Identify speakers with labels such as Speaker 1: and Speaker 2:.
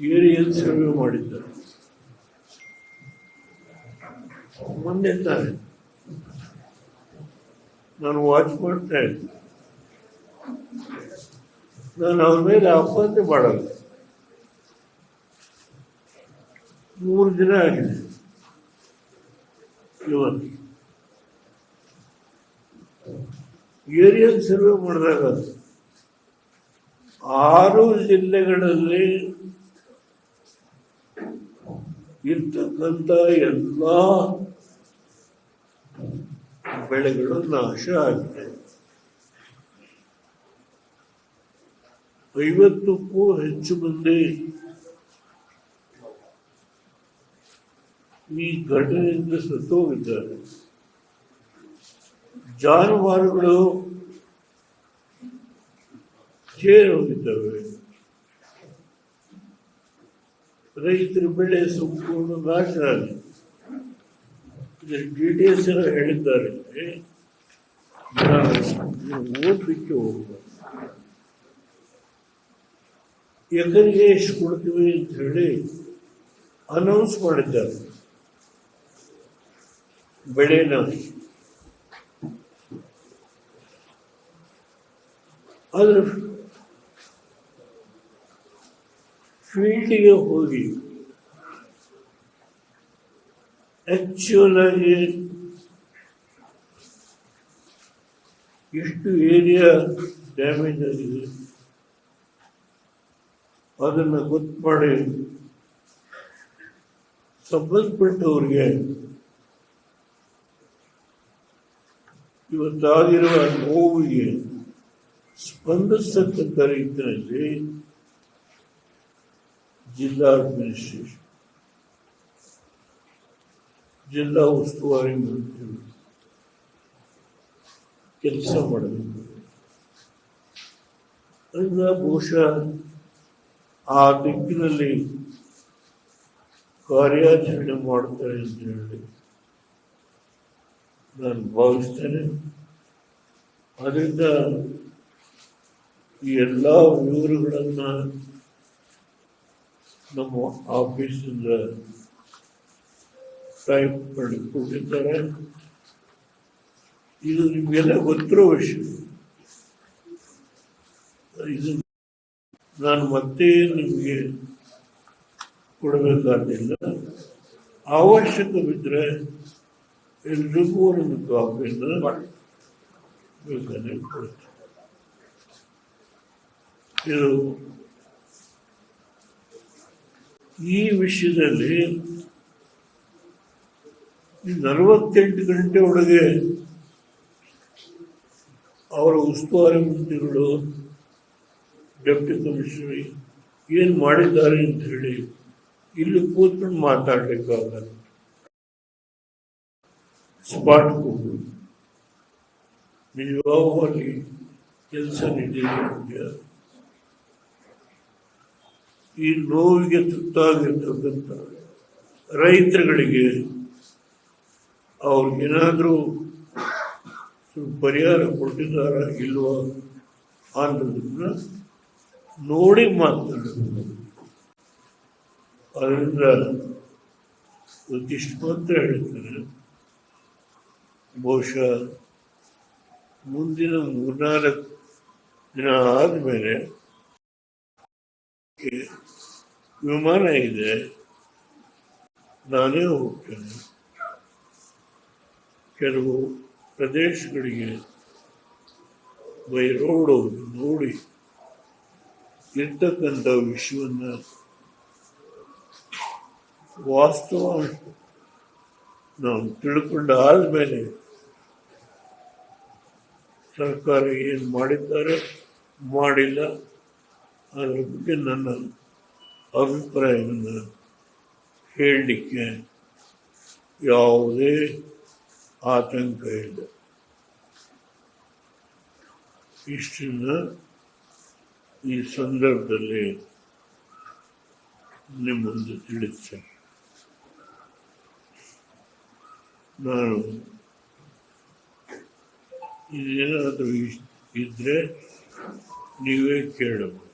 Speaker 1: Aerial survey ಮಾಡಿದ್ದಾರೆ ಮೊನ್ನೆ ತಾನೆ ನಾನು ವಾಚ್ ಮಾಡ್ತಾ ಇದ್ದೆ. ನಾನು ಅವ್ರ ಮೇಲೆ ಅಪ್ಪಂತೆ ಮಾಡಲ್ಲ. ಮೂರು ದಿನ ಆಗಿದೆ. ಇವತ್ತು. ಏರಿಯಲ್ ಸರ್ವೆ ಮಾಡಿದಾಗ ಆರು ಜಿಲ್ಲೆಗಳಲ್ಲಿ ಇರ್ತಕ್ಕಂಥ ಎಲ್ಲ ಬೆಳೆಗಳು ನಾಶ ಆಗಿದೆ. ಐವತ್ತಕ್ಕೂ ಹೆಚ್ಚು ಮಂದಿ ಈ ಘಟನೆಯಿಂದ ಸತ್ತೋಗಿದ್ದಾರೆ. ಜಾನುವಾರುಗಳು ಹೋಗಿದ್ದಾವೆ ರೈತರ ಬೆಳೆ ಸಂಪೂರ್ಣ ನಾಶ ಡಿ ಡಿ ಎಸ್ ಹೇಳಿದ್ದಾರೆ. ಓದಲಿಕ್ಕೆ ಹೋಗುವ ಎಕರೆಗೆ ಎಷ್ಟು ಕೊಡ್ತೀವಿ ಅಂತ ಹೇಳಿ ಅನೌನ್ಸ್ ಮಾಡಿದ್ದಾರೆ. ಬೆಳೆನ. ಆದ್ರೆ ಫೀಲ್ಡಿಗೆ ಹೋಗಿ ಆಕ್ಚುಯಲ್ ಆಗಿ ಎಷ್ಟು ಏರಿಯಾ ಡ್ಯಾಮೇಜ್ ಆಗಿದೆ. ಅದನ್ನು ಗೊತ್ತು ಮಾಡಿ ಸಂಬಂಧಪಟ್ಟವ್ರಿಗೆ ಇವತ್ತಾಗಿರುವ ನೋವಿಗೆ ಸ್ಪಂದಿಸ್ತಕ್ಕಂಥ ರೀತಿಯಲ್ಲಿ ಜಿಲ್ಲಾ ಅಡ್ಮಿನಿಸ್ಟ್ರೇಷನ್ ಜಿಲ್ಲಾ ಉಸ್ತುವಾರಿ ಮಂತ್ರಿಗಳು ಕೆಲಸ ಮಾಡಬೇಕು ಅದರಿಂದ ಬಹುಶಃ ಆ ದಿಕ್ಕಿನಲ್ಲಿ ಕಾರ್ಯಾಚರಣೆ ಮಾಡ್ತಾರೆ ಅಂತ ಹೇಳಿ ನಾನು ಭಾವಿಸ್ತೇನೆ. ಅದರಿಂದ ಈ ಎಲ್ಲ ವಿವರಗಳನ್ನು ನಮ್ಮ ಆಫೀಸಿಂದ ಟೈಪ್ ಕೊಟ್ಟಿದ್ದಾರೆ ಇದು ನಿಮಗೆಲ್ಲ ಗೊತ್ತಿರೋ ವಿಷಯ. ಇದು ನಾನು ಮತ್ತೆ ನಿಮಗೆ ಕೊಡಬೇಕಾದಿಲ್ಲ ಅವಶ್ಯಕ ಬಿದ್ದರೆ ಎಲ್ರಿಗೂ ಒಂದು ಕಾಪಿಯನ್ನು ಬೇಕಾದ್ರೆ ಕೊಡ್ತೀನಿ. ಇದು ಈ ವಿಷಯದಲ್ಲಿ ನಲವತ್ತೆಂಟು ಗಂಟೆ ಒಳಗೆ ಅವರ ಉಸ್ತುವಾರಿ ಮಂತ್ರಿಗಳು, ಡೆಪ್ಟಿ ಕಮಿಷನರ್ ಏನು ಮಾಡಿದ್ದಾರೆ ಅಂತ ಹೇಳಿ ಇಲ್ಲಿ ಕೂತ್ಕೊಂಡು ಮಾತಾಡಲಿಕ್ಕಾಗಲ್ಲ. ಸ್ಪಾಟ್ ಹೋಗುದು ನಿಜವಾಗಲಿ ಕೆಲಸ ನಡೆಯಲಿದೆ ಈ ನೋವಿಗೆ ತುತ್ತಾಗಿರ್ತಕ್ಕಂಥ ರೈತರುಗಳಿಗೆ ಅವ್ರಿಗೇನಾದರೂ ಪರಿಹಾರ ಕೊಟ್ಟಿದ್ದಾರ ಇಲ್ವಾ ಅನ್ನೋದನ್ನ ನೋಡಿ ಮಾತನಾಡಬೇಕು ಅದರಿಂದ ಒಂದಿಷ್ಟು ಮಾತ್ರ ಹೇಳ್ತಾರೆ, ಬಹುಶಃ ಮುಂದಿನ ಮೂರ್ನಾಲ್ಕು ದಿನ ಆದಮೇಲೆ ವಿಮಾನ ಇದೆ. ನಾನೇ ಹೋಗ್ತೇನೆ. ಕೆಲವು ಪ್ರದೇಶಗಳಿಗೆ ಬೈ ರೋಡ್ ಹೋಗಿ ನೋಡಿ ಇರ್ತಕ್ಕಂಥ ವಿಷಯವನ್ನು ವಾಸ್ತವ ನಾವು ತಿಳ್ಕೊಂಡು ಆದ್ಮೇಲೆ ಸರ್ಕಾರ ಏನು ಮಾಡಿದ್ದಾರೆ, ಮಾಡಿಲ್ಲ, ಅದರ ಬಗ್ಗೆ ನನ್ನ ಅಭಿಪ್ರಾಯವನ್ನು ಹೇಳಲಿಕ್ಕೆ ಯಾವುದೇ ಆತಂಕ ಇಲ್ಲ. ಇಷ್ಟಿಂದ ಈ ಸಂದರ್ಭದಲ್ಲಿ ನಿಮ್ಮ ಮುಂದೆ ತಿಳಿಸ್ತೇನೆ ನಾನು ಇದೇನಾದರೂ ಇದ್ದರೆ ನೀವೇ ಕೇಳಬಹುದು.